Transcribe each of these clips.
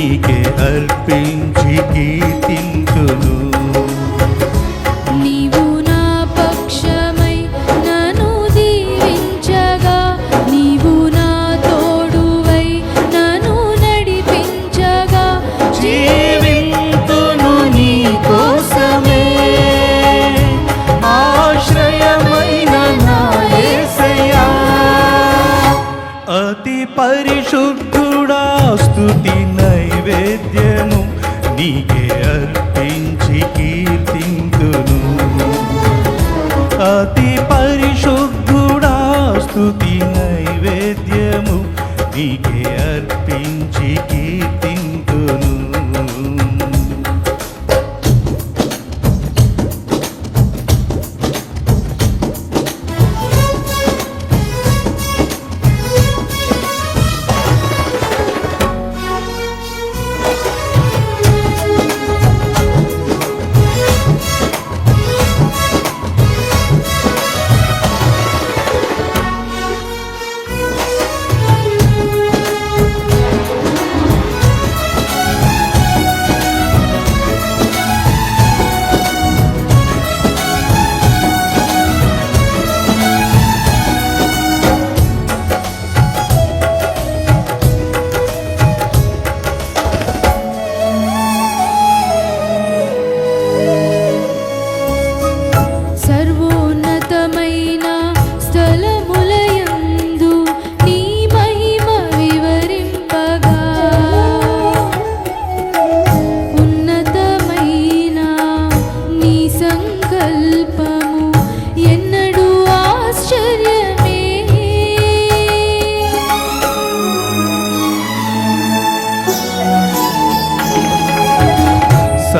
जी के अर्पित जी की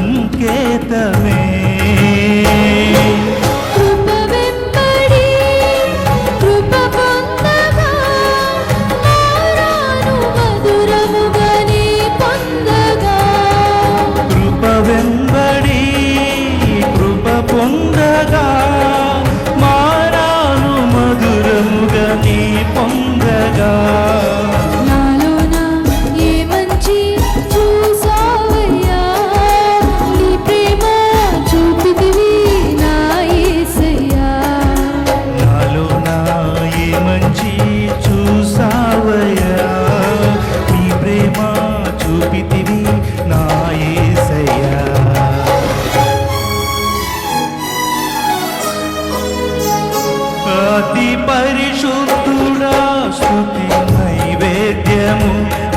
సంకేతమే. నిత్యము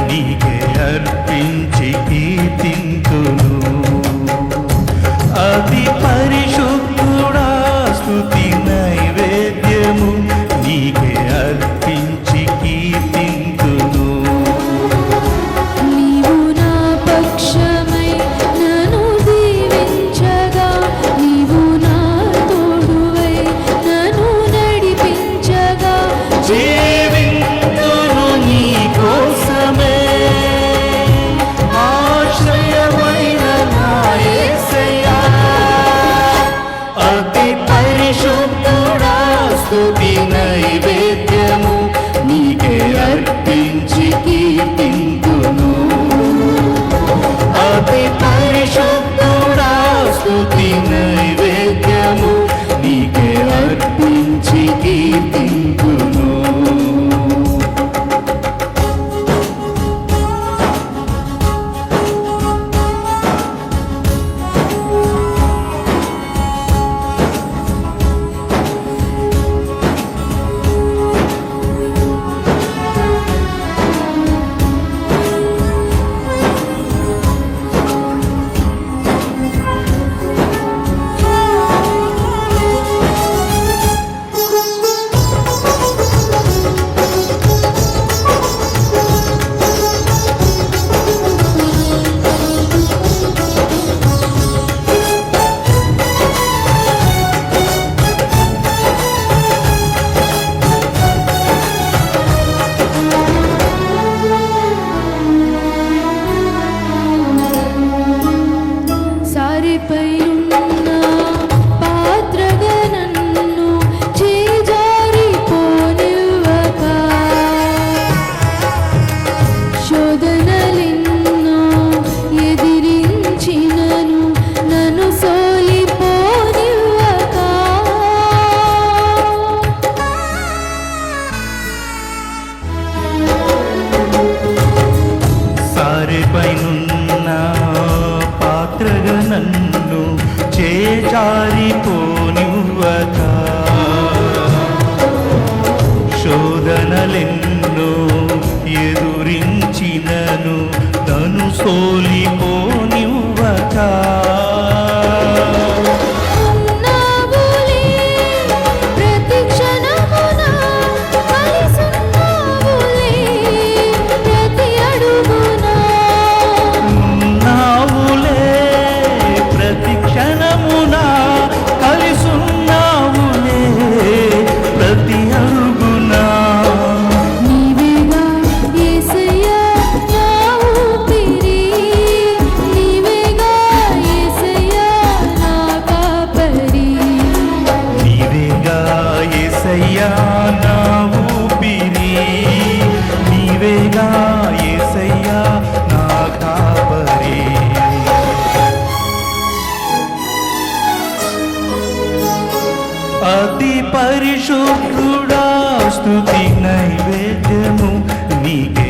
నీకే అర్పించి కీర్తి बोल అతి పరిశుద్ధుడా స్తుతి నైవేద్యము నీకే.